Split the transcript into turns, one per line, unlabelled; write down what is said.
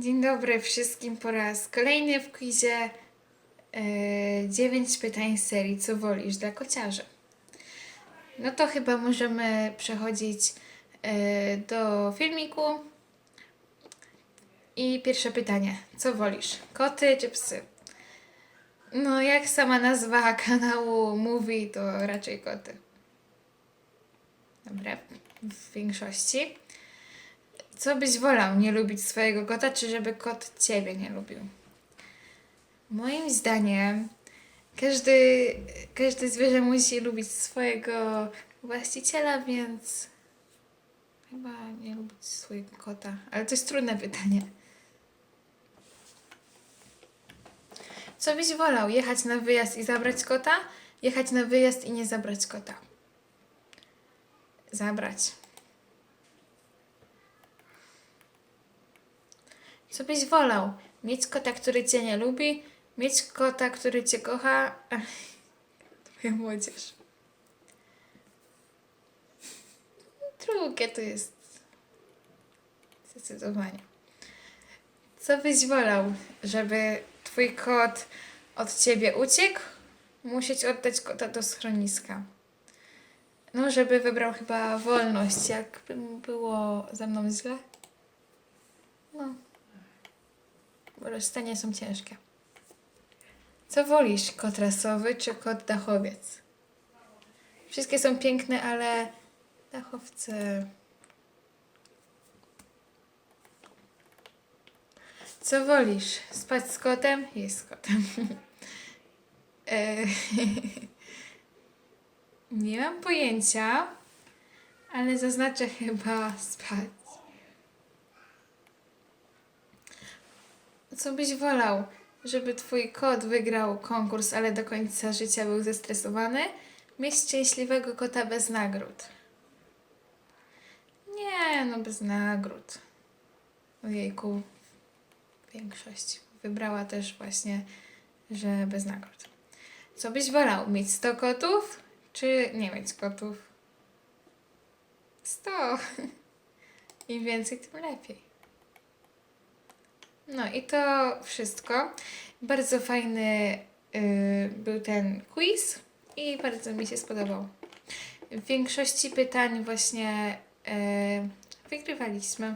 Dzień dobry wszystkim po raz kolejny w quizie e, 9 pytań serii Co wolisz dla kociarzy. No to chyba możemy przechodzić e, do filmiku. I pierwsze pytanie. Co wolisz? Koty czy psy? No jak sama nazwa kanału mówi, to raczej koty. Dobra, w większości. Co byś wolał, nie lubić swojego kota, czy żeby kot ciebie nie lubił? Moim zdaniem każdy, każde zwierzę musi lubić swojego właściciela, więc chyba nie lubić swojego kota. Ale to jest trudne pytanie. Co byś wolał? Jechać na wyjazd i zabrać kota? Jechać na wyjazd i nie zabrać kota? Zabrać. Co byś wolał? Mieć kota, który cię nie lubi? Mieć kota, który cię kocha? Twoja młodzież. Drugie to jest. Zdecydowanie. Co byś wolał? Żeby twój kot od ciebie uciekł? Musieć oddać kota do schroniska. No, żeby wybrał chyba wolność, mu było ze mną źle. No. Bo rozstania są ciężkie. Co wolisz, kot rasowy czy kot dachowiec? Wszystkie są piękne, ale dachowce... Co wolisz? Spać z kotem? Jest z kotem. E, Nie mam pojęcia, ale zaznaczę chyba spać. Co byś wolał? Żeby twój kot wygrał konkurs, ale do końca życia był zestresowany? Mieć szczęśliwego kota bez nagród. Nie, no bez nagród. Ojejku, większość wybrała też właśnie, że bez nagród. Co byś wolał? Mieć 100 kotów, czy nie mieć kotów? 100. Im więcej, tym lepiej. No i to wszystko. Bardzo fajny y, był ten quiz i bardzo mi się spodobał. W większości pytań właśnie y, wygrywaliśmy.